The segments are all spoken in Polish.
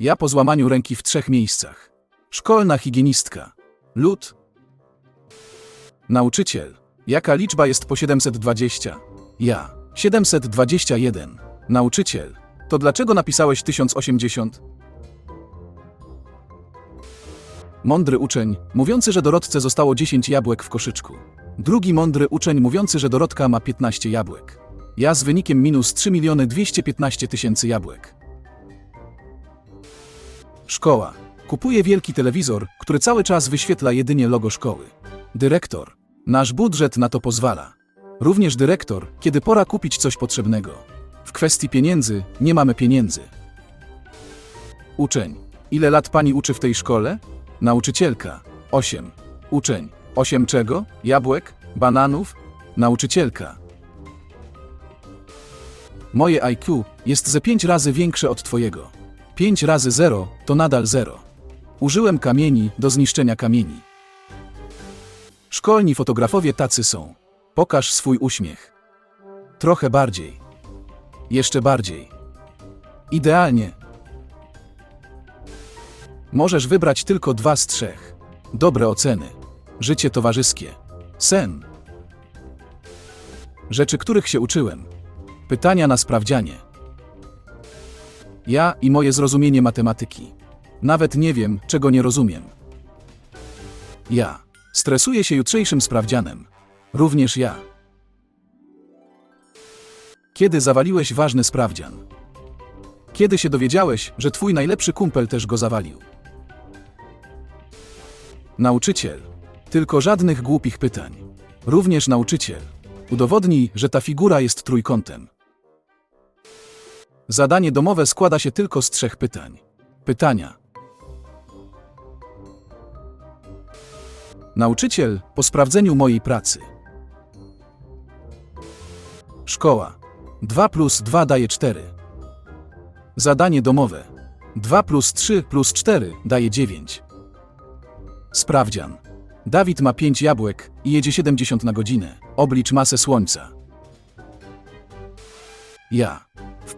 Ja po złamaniu ręki w trzech miejscach. Szkolna higienistka. Lud. Nauczyciel. Jaka liczba jest po 720? Ja. 721. Nauczyciel. To dlaczego napisałeś 1080? Mądry uczeń, mówiący, że Dorotce zostało 10 jabłek w koszyczku. Drugi mądry uczeń, mówiący, że Dorotka ma 15 jabłek. Ja z wynikiem minus 3 miliony 215 tysięcy jabłek. Szkoła. Kupuje wielki telewizor, który cały czas wyświetla jedynie logo szkoły. Dyrektor. Nasz budżet na to pozwala. Również dyrektor, kiedy pora kupić coś potrzebnego. W kwestii pieniędzy nie mamy pieniędzy. Uczeń. Ile lat pani uczy w tej szkole? Nauczycielka. 8. Uczeń. 8 czego? Jabłek? Bananów? Nauczycielka. Moje IQ jest ze 5 razy większe od twojego. 5 razy 0 to nadal 0. Użyłem kamieni do zniszczenia kamieni. Szkolni fotografowie tacy są. Pokaż swój uśmiech. Trochę bardziej. Jeszcze bardziej. Idealnie. Możesz wybrać tylko dwa z trzech. Dobre oceny. Życie towarzyskie. Sen. Rzeczy, których się uczyłem. Pytania na sprawdzianie. Ja i moje zrozumienie matematyki. Nawet nie wiem, czego nie rozumiem. Ja. Stresuję się jutrzejszym sprawdzianem. Również ja. Kiedy zawaliłeś ważny sprawdzian? Kiedy się dowiedziałeś, że twój najlepszy kumpel też go zawalił? Nauczyciel. Tylko żadnych głupich pytań. Również nauczyciel. Udowodnij, że ta figura jest trójkątem. Zadanie domowe składa się tylko z trzech pytań. Pytania. Nauczyciel po sprawdzeniu mojej pracy. Szkoła. 2 plus 2 daje 4. Zadanie domowe. 2 plus 3 plus 4 daje 9. Sprawdzian. Dawid ma 5 jabłek i jedzie 70 na godzinę. Oblicz masę słońca. Ja.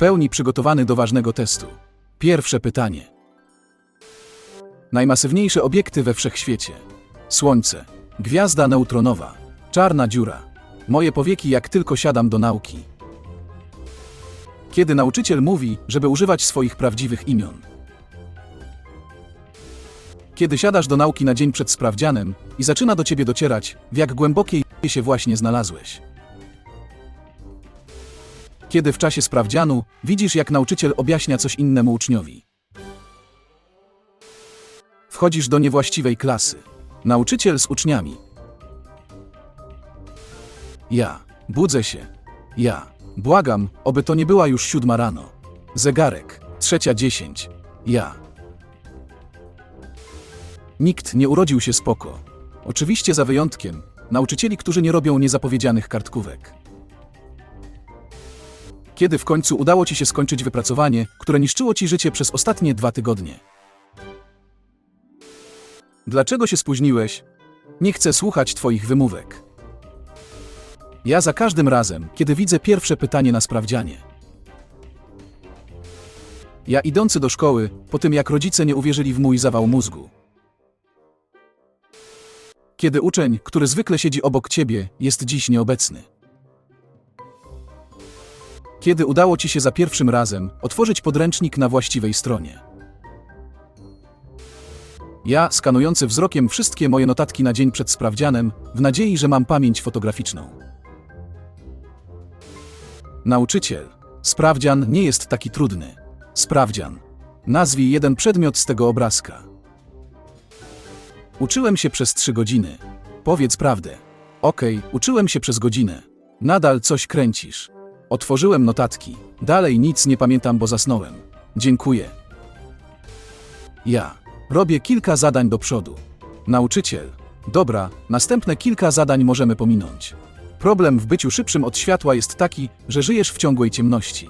Pełni przygotowany do ważnego testu. Pierwsze pytanie. Najmasywniejsze obiekty we wszechświecie. Słońce. Gwiazda neutronowa. Czarna dziura. Moje powieki jak tylko siadam do nauki. Kiedy nauczyciel mówi, żeby używać swoich prawdziwych imion. Kiedy siadasz do nauki na dzień przed sprawdzianem i zaczyna do ciebie docierać, w jak głębokiej się właśnie znalazłeś. Kiedy w czasie sprawdzianu widzisz, jak nauczyciel objaśnia coś innemu uczniowi. Wchodzisz do niewłaściwej klasy. Nauczyciel z uczniami. Ja. Budzę się. Ja. Błagam, oby to nie była już siódma rano. Zegarek. Trzecia dziesięć. Ja. Nikt nie urodził się spoko. Oczywiście za wyjątkiem nauczycieli, którzy nie robią niezapowiedzianych kartkówek. Kiedy w końcu udało ci się skończyć wypracowanie, które niszczyło ci życie przez ostatnie dwa tygodnie? Dlaczego się spóźniłeś? Nie chcę słuchać twoich wymówek. Ja za każdym razem, kiedy widzę pierwsze pytanie na sprawdzianie. Ja idący do szkoły, po tym jak rodzice nie uwierzyli w mój zawał mózgu. Kiedy uczeń, który zwykle siedzi obok ciebie, jest dziś nieobecny. Kiedy udało ci się za pierwszym razem otworzyć podręcznik na właściwej stronie. Ja, skanujący wzrokiem wszystkie moje notatki na dzień przed sprawdzianem, w nadziei, że mam pamięć fotograficzną. Nauczyciel. Sprawdzian nie jest taki trudny. Sprawdzian. Nazwij jeden przedmiot z tego obrazka. Uczyłem się przez trzy godziny. Powiedz prawdę. Okej, uczyłem się przez godzinę. Nadal coś kręcisz. Otworzyłem notatki. Dalej nic nie pamiętam, bo zasnąłem. Dziękuję. Ja. Robię kilka zadań do przodu. Nauczyciel. Dobra, następne kilka zadań możemy pominąć. Problem w byciu szybszym od światła jest taki, że żyjesz w ciągłej ciemności.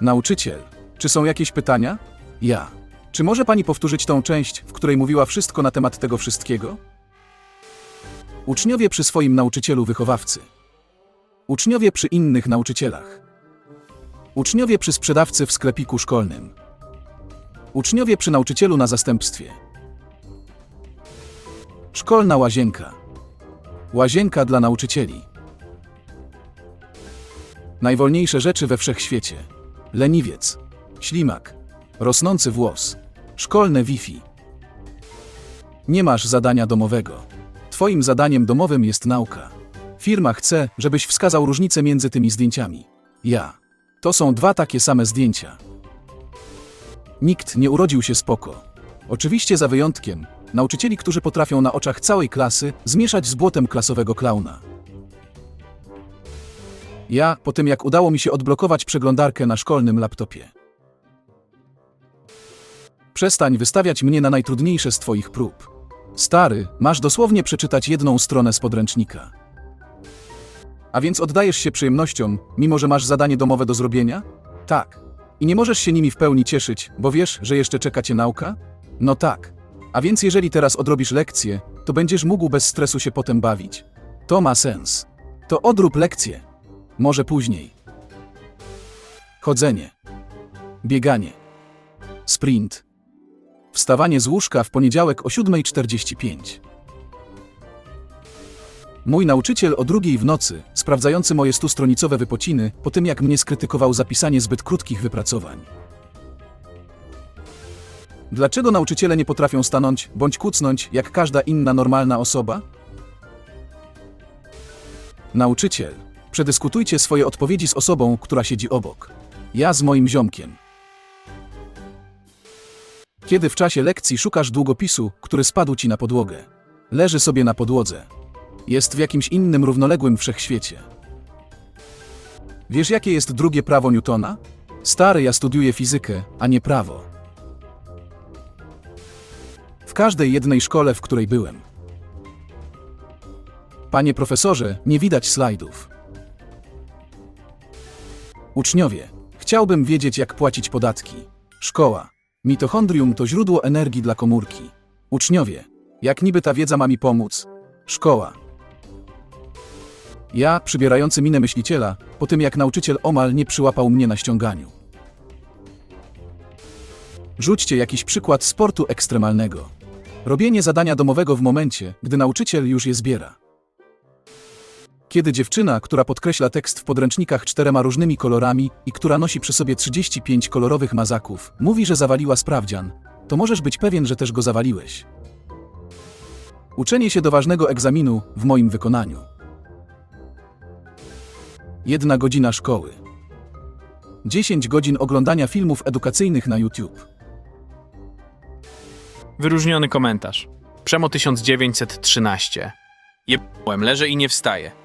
Nauczyciel. Czy są jakieś pytania? Ja. Czy może pani powtórzyć tą część, w której mówiła wszystko na temat tego wszystkiego? Uczniowie przy swoim nauczycielu wychowawcy. Uczniowie przy innych nauczycielach. Uczniowie przy sprzedawcy w sklepiku szkolnym. Uczniowie przy nauczycielu na zastępstwie. Szkolna łazienka. Łazienka dla nauczycieli. Najwolniejsze rzeczy we wszechświecie. Leniwiec. Ślimak. Rosnący włos. Szkolne Wi-Fi. Nie masz zadania domowego. Twoim zadaniem domowym jest nauka. Firma chce, żebyś wskazał różnicę między tymi zdjęciami. Ja. To są dwa takie same zdjęcia. Nikt nie urodził się spoko. Oczywiście za wyjątkiem nauczycieli, którzy potrafią na oczach całej klasy zmieszać z błotem klasowego klauna. Ja, po tym jak udało mi się odblokować przeglądarkę na szkolnym laptopie. Przestań wystawiać mnie na najtrudniejsze z twoich prób. Stary, masz dosłownie przeczytać jedną stronę z podręcznika. A więc oddajesz się przyjemnościom, mimo że masz zadanie domowe do zrobienia? Tak. I nie możesz się nimi w pełni cieszyć, bo wiesz, że jeszcze czeka cię nauka? No tak. A więc jeżeli teraz odrobisz lekcję, to będziesz mógł bez stresu się potem bawić. To ma sens. To odrób lekcję. Może później. Chodzenie. Bieganie. Sprint. Wstawanie z łóżka w poniedziałek o 7.45. Mój nauczyciel o drugiej w nocy, sprawdzający moje stustronicowe wypociny, po tym jak mnie skrytykował za pisanie zbyt krótkich wypracowań. Dlaczego nauczyciele nie potrafią stanąć bądź kucnąć jak każda inna normalna osoba? Nauczyciel, przedyskutujcie swoje odpowiedzi z osobą, która siedzi obok. Ja z moim ziomkiem. Kiedy w czasie lekcji szukasz długopisu, który spadł ci na podłogę. Leży sobie na podłodze. Jest w jakimś innym równoległym wszechświecie. Wiesz, jakie jest drugie prawo Newtona? Stary, ja studiuję fizykę, a nie prawo. W każdej jednej szkole, w której byłem. Panie profesorze, nie widać slajdów. Uczniowie, chciałbym wiedzieć, jak płacić podatki. Szkoła. Mitochondrium to źródło energii dla komórki. Uczniowie, jak niby ta wiedza ma mi pomóc? Szkoła. Ja, przybierający minę myśliciela, po tym jak nauczyciel omal nie przyłapał mnie na ściąganiu. Rzućcie jakiś przykład sportu ekstremalnego. Robienie zadania domowego w momencie, gdy nauczyciel już je zbiera. Kiedy dziewczyna, która podkreśla tekst w podręcznikach czterema różnymi kolorami i która nosi przy sobie 35 kolorowych mazaków, mówi, że zawaliła sprawdzian, to możesz być pewien, że też go zawaliłeś. Uczenie się do ważnego egzaminu w moim wykonaniu. Jedna godzina szkoły. 10 godzin oglądania filmów edukacyjnych na YouTube. Wyróżniony komentarz. Przemo 1913. Jebałem, leżę i nie wstaję.